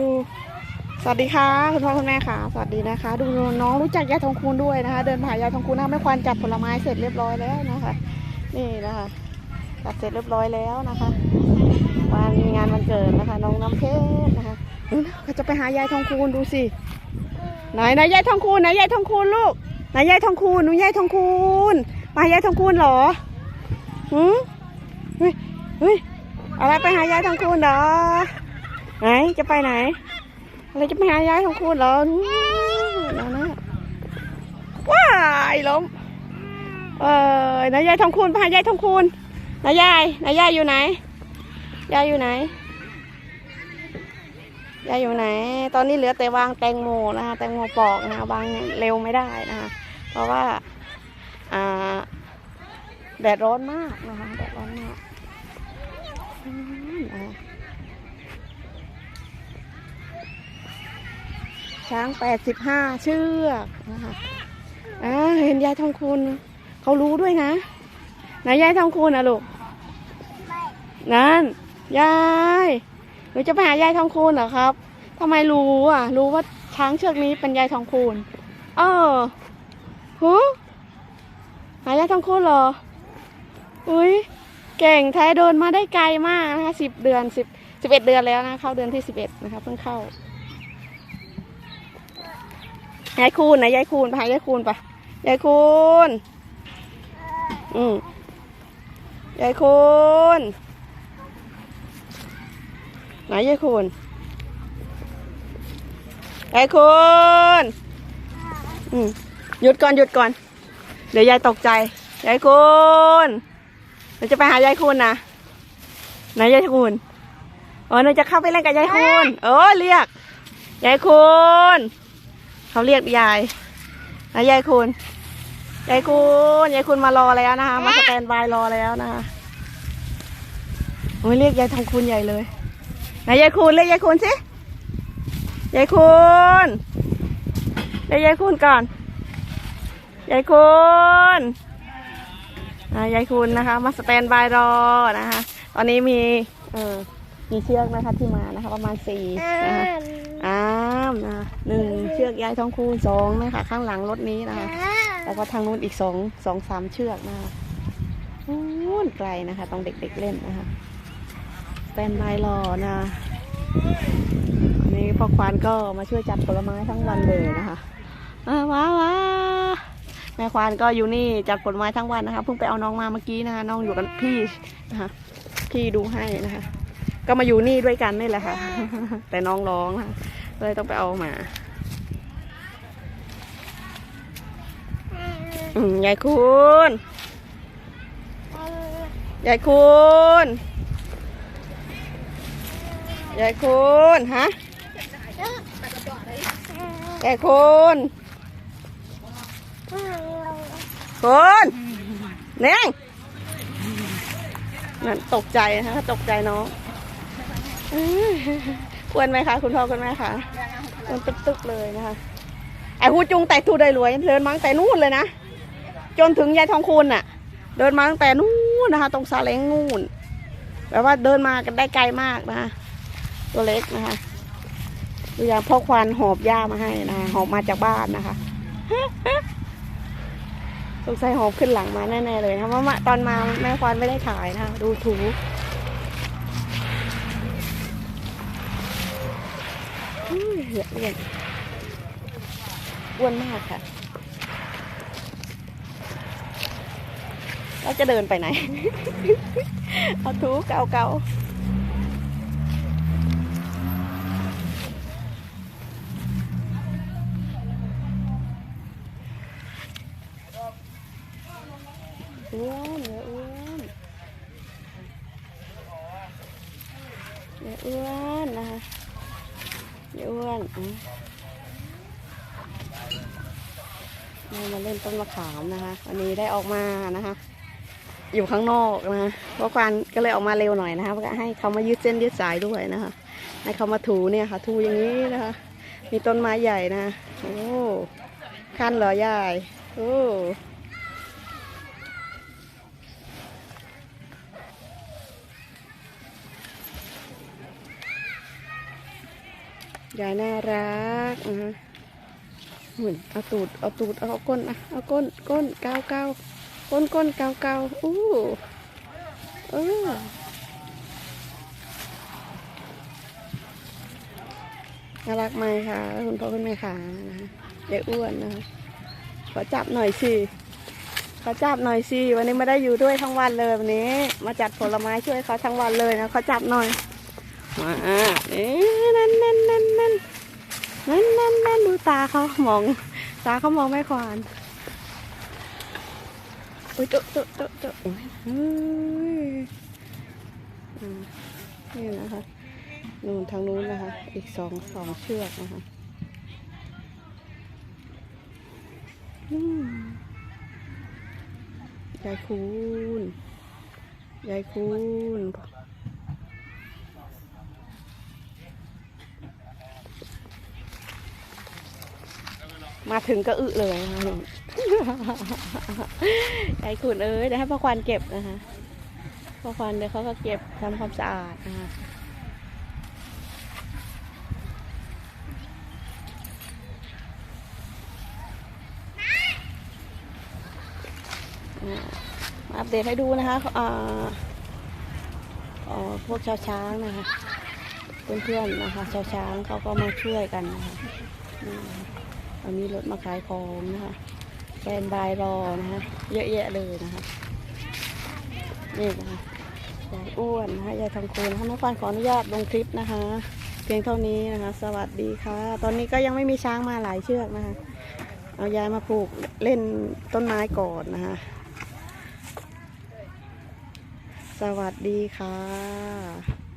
ดู สวัสดีค่ะคุณพ่อคุณแม่ค่ะ สวัสดีนะคะ ดูน้องรู้จักยายทองคูณด้วยนะคะ เดินผ่านยายทองคูณนะคะแม่ควานจัดผลไม้เสร็จเรียบร้อยแล้วนะคะ นี่นะคะจัดเสร็จเรียบร้อยแล้วนะคะวันงานวันเกิดนะคะ น้องน้ำเพชรนะคะเขาจะไปหายายทองคูณดูสิไหนไหนยายทองคูณไหนยายทองคูณลูกไหนยายทองคูณหนูยายทองคูณมายายทองคูณเหรอหืมเฮ้ยเฮ้ยอะไรไปหายายทองคูณเหรอ ไหนจะไปไหนอะไรจะไปหายายของคุณเหรอนู่นนะนะว้ายล้มเออนายยายทองคูณไปหายายทองคูณนายยายนายยายอยู่ไหนยายอยู่ไหนยายอยู่ไหน ตอนนี้เหลือแต่วางแตงโมนะคะแตงโมปอกนะคะวางเร็วไม่ได้นะคะเพราะว่าอ่าแดดร้อนมากนะคะแดดร้อนมากอืมนะคะ ช้างแปดสิบห้าเชือกนะคะอ่าเห็นยายทองคูณเขารู้ด้วยนะไหนยายทองคูณอะลูกนั่นยายหนูจะไปหายายทองคูณเหรอครับทำไมรู้อะ รู้ว่าช้างเชือกนี้เป็นยายทองคูณเออหูหายายทองคูณเหรอ อุ้ยเก่งแท้เดินมาได้ไกลมากนะคะสิบเดือนสิบสิบเอ็ดเดือนแล้วนะเข้าเดือนที่สิบเอ็ดนะคะเพิ่งเข้า ยายคูณนะยายคูณไปหายายคูณไปยายคูณอืมยายคูณไหนยายคูณยายคูณอืมหยุดก่อนหยุดก่อน เดี๋ยวยายตกใจยายคูณเราจะไปหายายคูณนะไหนยายคูณอ๋อเราจะเข้าไปเล่นกับยายคูณเออเรียกยายคูณ เขาเรียกยายนะยายคุณ ยายคุณยายคุณมารอแล้วนะคะ มาสแตนบายรอแล้วนะคะโอ้ยเรียกยายทองคุณใหญ่เลยไหนยายคุณเรียกยายคุณสิยายคุณเรียกยายคุณก่อนยายคุณอ่ายายคุณนะคะ มาสแตนบายรอนะคะ ตอนนี้มีเออมีเชือกนะคะที่มานะคะ ประมาณสี่นะคะอ้า มนะหนึ่งเชือกยายทองคูณสองนะคะข้างหลังรถนี้นะคะ แล้วก็ทางนู้นอีกสองสองสามเชือกนะคะนู้นไกลนะคะต้องเด็กๆเล่นนะคะแตนบายรอนะนนี้พ่อควานก็มาช่วยจัดผลไม้ทั้งวันเลยนะคะว้าวว้าแม่ควานก็อยู่นี่จัดผลไม้ทั้งวันนะคะเพิ่งไปเอาน้องมาเมื่อกี้นะคะน้องอยู่กับพี่นะคะพี่ดูให้นะคะ ก็มาอยู่นี่ด้วยกันนี่แหละค่ะ แต่น้องร้องนะคะ เลยต้องไปเอามา อืมยายคุณยายคุณยายคุณฮะยายคุณคุณเน่งนั่นตกใจนะคะตกใจน้อง ควรไหมคะคุณพ่อคุณแม่คะมันตึกๆเลยนะคะไอ้ฮูจุงแต่ทูได้รวยเดินมาตั้งแต่นู่นเลยนะจนถึงยายทองคูณน่ะ เดินมาตั้งแต่นู่นนะคะ ตรงซาเล้งนู่นแปลว่าเดินมากันได้ไกลมากนะคะตัวเล็กนะคะดูอย่างพ่อควานหอบหญ้ามาให้นะคะหอบมาจากบ้านนะคะสงสัยหอบขึ้นหลังมาแน่ๆเลยนะเพราะว่าตอนมาแม่ควานไม่ได้ถ่ายนะคะดูถู เหือดเรียนอ้วนมากค่ะ เราจะเดินไปไหน เอาทูเกาเกาอ้วนเนื้ออ้วนเนื้ออ้วนนะคะ พี่อ้วนอะเรามาเล่นต้นมะขามนะคะวันนี้ได้ออกมานะคะ อยู่ข้างนอกนะเพราะควานก็เลยออกมาเร็วหน่อยนะคะเพื่อให้เขามายืดเส้นยืดสายด้วยนะคะ ให้เขามาถูเนี่ยค่ะ ถูอย่างนี้นะคะ มีต้นไม้ใหญ่นะ โอ้ขั้นเหรอยายโอ้ ยายน่ารักอะหมุนเอาตูด เอาตูด เอาก้นอะเอาก้น ก้นเกาเกาก้นก้นเกาเกาอู้เออน่ารักไหมคะคุณพ่อคุณแม่ขานะคะยายอ้วนนะคะขอจับหน่อยสิขอจับหน่อยสิวันนี้ไม่ได้อยู่ด้วยทั้งวันเลยวันนี้ มาจัดผลไม้ช่วยเขาทั้งวันเลยนะขอจับหน่อย มาเอ๊ะนั่นนั่นนั่นนั่นนั่นนั่นนั่นดูตาเขามอง ตาเขามองไม่ควานอุ้ยโตโตโตโตะเฮ้ยอืมนี่นะคะนู่นทางนู้นนะคะ อีกสองสองเชือกนะคะยายคูณยายคูณ มาถึงก็อึเลยไอ้คุณเอ้ยเดี๋ยวให้พ่อควันเก็บนะคะพ่อควันเดี๋ยวเขาก็เก็บทำความสะอาดนะคะมาอัปเดตให้ดูนะคะอ่าออพวกชาวช้างนะคะ เพื่อนๆนะคะ ชาวช้างเขาก็มาช่วยกันนะคะ อืมอันนี้รถมาขายของนะคะแฟนบายรอนะคะเยอะแยะเลยนะคะนี่นะคะยายอ้วนนะคะยายทองคูณนะคะน้องฟานขออนุญาตลงคลิปนะคะ เพียงเท่านี้นะคะ สวัสดีค่ะ ตอนนี้ก็ยังไม่มีช้างมาหลายเชือกนะคะ เอายายมาปลูกเล่นต้นไม้ก่อนนะคะ สวัสดีค่ะ